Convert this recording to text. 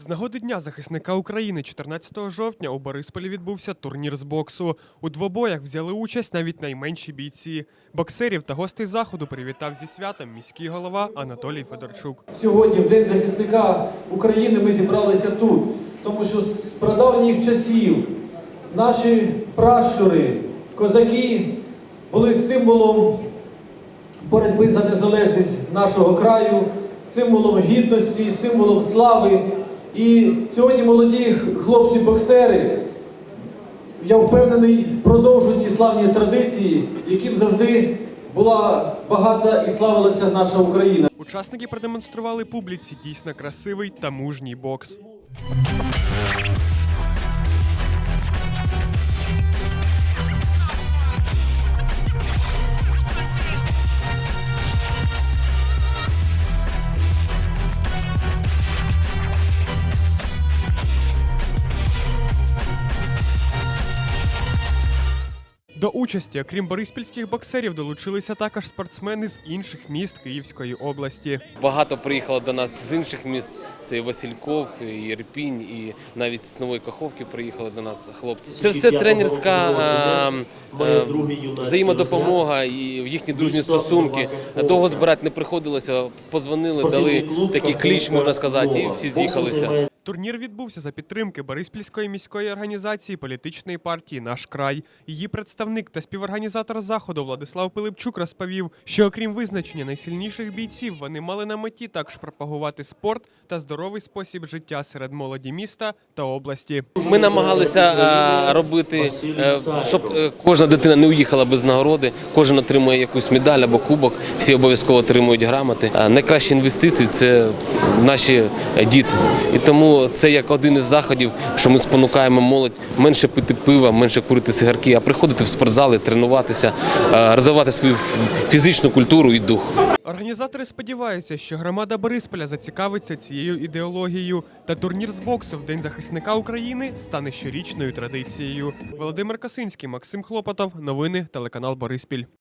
З нагоди Дня захисника України 14 жовтня у Борисполі відбувся турнір з боксу. У двобоях взяли участь навіть найменші бійці. Боксерів та гостей заходу привітав зі святом міський голова Анатолій Федорчук. Сьогодні, в День захисника України, ми зібралися тут, тому що з прадавніх часів наші пращури, козаки були символом боротьби за незалежність нашого краю, символом гідності, символом слави. І сьогодні молоді хлопці-боксери, я впевнений, продовжують ті славні традиції, яким завжди була багата і славилася наша Україна. Учасники продемонстрували публіці дійсно красивий та мужній бокс. До участі, окрім бориспільських боксерів, долучилися також спортсмени з інших міст Київської області. Багато приїхало до нас з інших міст. Це і Васильков, і Ірпінь, і навіть з Нової Каховки приїхали до нас хлопці. Це все тренерська е, е, взаємодопомога і їхні дружні стосунки. Довго збирати не приходилося. Позвонили, дали такий кліч, можна сказати, і всі з'їхалися. Турнір відбувся за підтримки Бориспільської міської організації політичної партії Наш край. Її представник та співорганізатор заходу Владислав Пилипчук розповів, що окрім визначення найсильніших бійців, вони мали на меті також пропагувати спорт та здоровий спосіб життя серед молоді міста та області. Ми намагалися е, робити, е, щоб е, кожна дитина не уїхала без нагороди. Кожен отримує якусь медаль або кубок. Всі обов'язково отримують грамоти. Найкращі інвестиції це наші діти. І тому це як один із заходів, що ми спонукаємо молодь менше пити пива, менше курити сигарки, а приходити в спортзали, тренуватися, е, розвивати свою фізичну культуру і дух. Організатори сподіваються, що громада Борисполя зацікавиться цією ідеологією, та турнір з боксу в День захисника України стане щорічною традицією. Володимир Косинський, Максим Хлопотов. Новини телеканал Бориспіль.